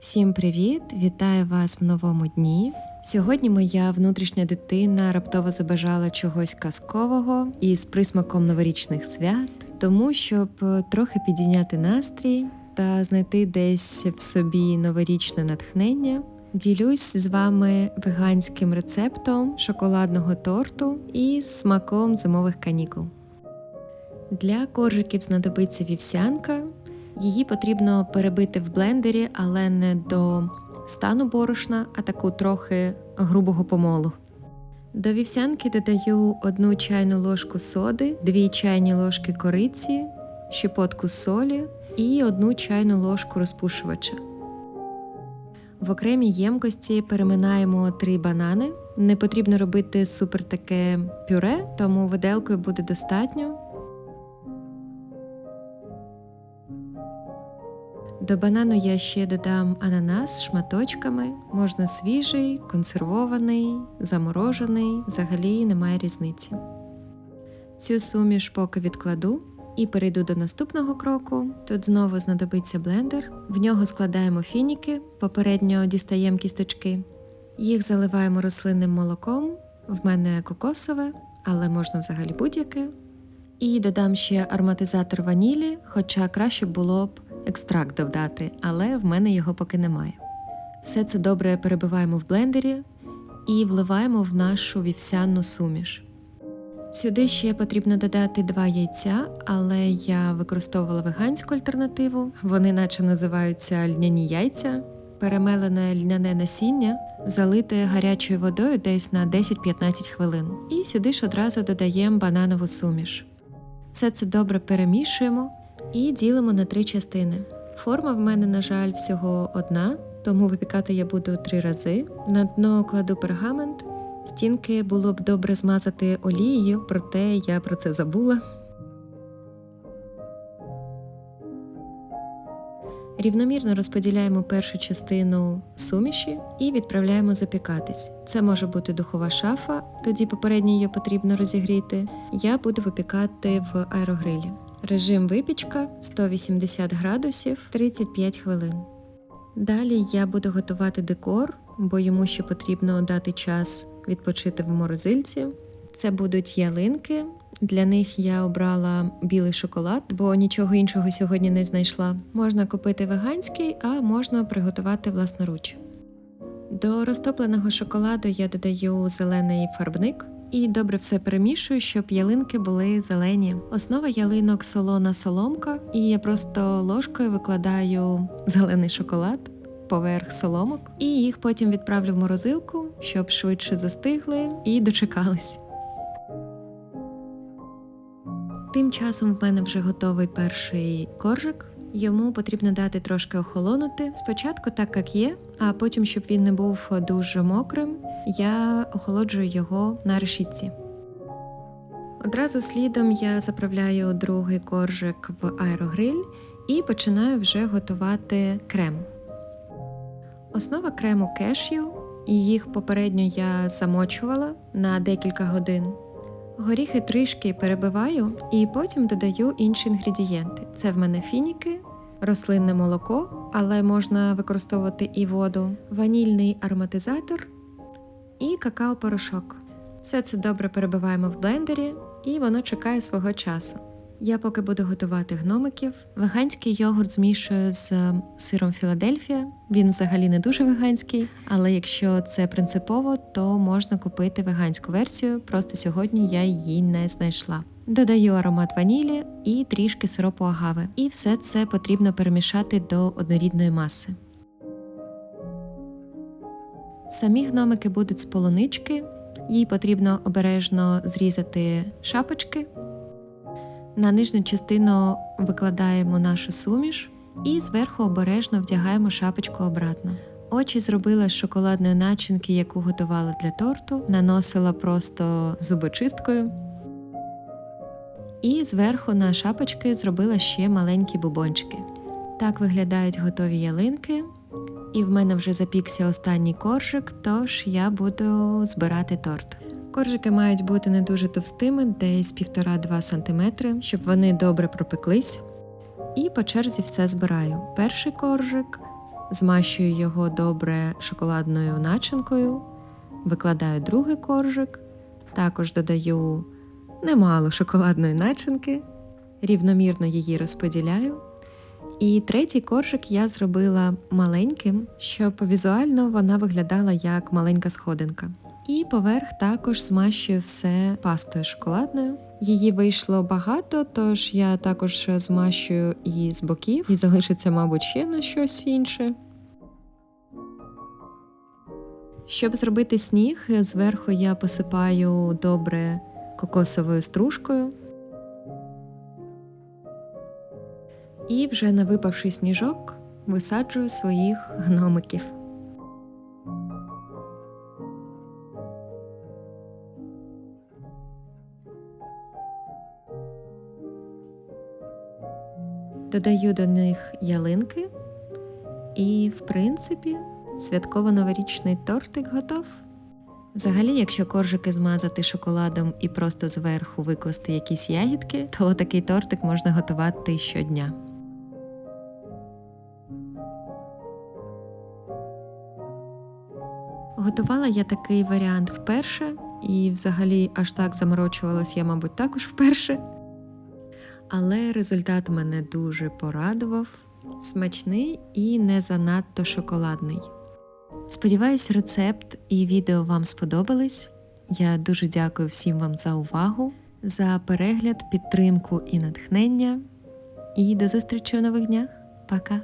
Всім привіт! Вітаю вас в новому дні. Сьогодні моя внутрішня дитина раптово забажала чогось казкового із присмаком новорічних свят, тому щоб е, трохи підійняти настрій та знайти десь в собі новорічне натхнення. Ділюсь з вами веганським рецептом шоколадного торту із смаком зимових канікул. Для коржиків знадобиться вівсянка. Її потрібно перебити в блендері, але не до стану борошна, а таку трохи грубого помолу. До вівсянки додаю одну чайну ложку соди, дві чайні ложки кориці, щепотку солі і одну чайну ложку розпушувача. В окремій ємкості переминаємо три банани. Не потрібно робити супер таке пюре, тому виделкою буде достатньо. До банану я ще додам ананас шматочками, можна свіжий, консервований, заморожений, взагалі немає різниці. Цю суміш поки відкладу і перейду до наступного кроку. Тут знову знадобиться блендер, в нього складаємо фініки, попередньо дістаємо кісточки, їх заливаємо рослинним молоком, в мене кокосове, але можна взагалі будь-яке. І додам ще ароматизатор ванілі, хоча краще було б екстракт додати, але в мене його поки немає. Все це добре перебиваємо в блендері і вливаємо в нашу вівсяну суміш. Сюди ще потрібно додати два яйця, але я використовувала веганську альтернативу. Вони наче називаються льняні яйця, перемелене льняне насіння, залите гарячою водою десь на 10-15 хвилин. І сюди ж одразу додаємо бананову суміш. Все це добре перемішуємо і ділимо на три частини. Форма в мене, на жаль, всього одна, тому випікати я буду три рази. На дно кладу пергамент. Стінки було б добре змазати олією, проте я про це забула. Рівномірно розподіляємо першу частину суміші і відправляємо запікатись. Це може бути духова шафа, тоді попередньо її потрібно розігріти. Я буду випікати в аерогрилі. Режим випічка 180 градусів 35 хвилин. Далі я буду готувати декор, бо йому ще потрібно дати час відпочити в морозильці. Це будуть ялинки. Для них я обрала білий шоколад, бо нічого іншого сьогодні не знайшла. Можна купити веганський, а можна приготувати власноруч. До розтопленого шоколаду я додаю зелений фарбник і добре все перемішую, щоб ялинки були зелені. Основа ялинок солона соломка, і я просто ложкою викладаю зелений шоколад поверх соломок, і їх потім відправлю в морозилку, щоб швидше застигли і дочекались. Тим часом в мене вже готовий перший коржик. Йому потрібно дати трошки охолонути. Спочатку так, як є, а потім, щоб він не був дуже мокрим, я охолоджую його на решітці. Одразу слідом я заправляю другий коржик в аерогриль і починаю вже готувати крем. Основа крему кешю, і їх попередньо я замочувала на декілька годин. Горіхи трішки перебиваю і потім додаю інші інгредієнти. Це в мене фініки, рослинне молоко, але можна використовувати і воду, ванільний ароматизатор і какао-порошок. Все це добре перебиваємо в блендері і воно чекає свого часу. Я поки буду готувати гномиків. Веганський йогурт змішую з сиром Філадельфія. Він взагалі не дуже веганський, але якщо це принципово, то можна купити веганську версію. Просто сьогодні я її не знайшла. Додаю аромат ванілі і трішки сиропу агави. І все це потрібно перемішати до однорідної маси. Самі гномики будуть з полунички, їй потрібно обережно зрізати шапочки. На нижню частину викладаємо нашу суміш і зверху обережно вдягаємо шапочку обратно. Очі зробила з шоколадної начинки, яку готувала для торту, наносила просто зубочисткою. І зверху на шапочки зробила ще маленькі бубончики. Так виглядають готові ялинки. І в мене вже запікся останній коржик, тож я буду збирати торт. Коржики мають бути не дуже товстими, десь 1,5-2 см, щоб вони добре пропеклись. І по черзі все збираю. Перший коржик, змащую його добре шоколадною начинкою, викладаю другий коржик, також додаю немало шоколадної начинки, рівномірно її розподіляю. І третій коржик я зробила маленьким, щоб візуально вона виглядала як маленька сходинка. І поверх також змащую все пастою шоколадною. Її вийшло багато, тож я також змащую і з боків, і залишиться, мабуть, ще на щось інше. Щоб зробити сніг, зверху я посипаю добре кокосовою стружкою. І вже на випавший сніжок висаджую своїх гномиків. Додаю до них ялинки, і, в принципі, святково-новорічний тортик готов. Взагалі, якщо коржики змазати шоколадом і просто зверху викласти якісь ягідки, то такий тортик можна готувати щодня. Готувала я такий варіант вперше, і взагалі аж так заморочувалась я, мабуть, також вперше. Але результат мене дуже порадував, смачний і не занадто шоколадний. Сподіваюсь, рецепт і відео вам сподобались. Я дуже дякую всім вам за увагу, за перегляд, підтримку і натхнення. І до зустрічі у нових днях. Пока!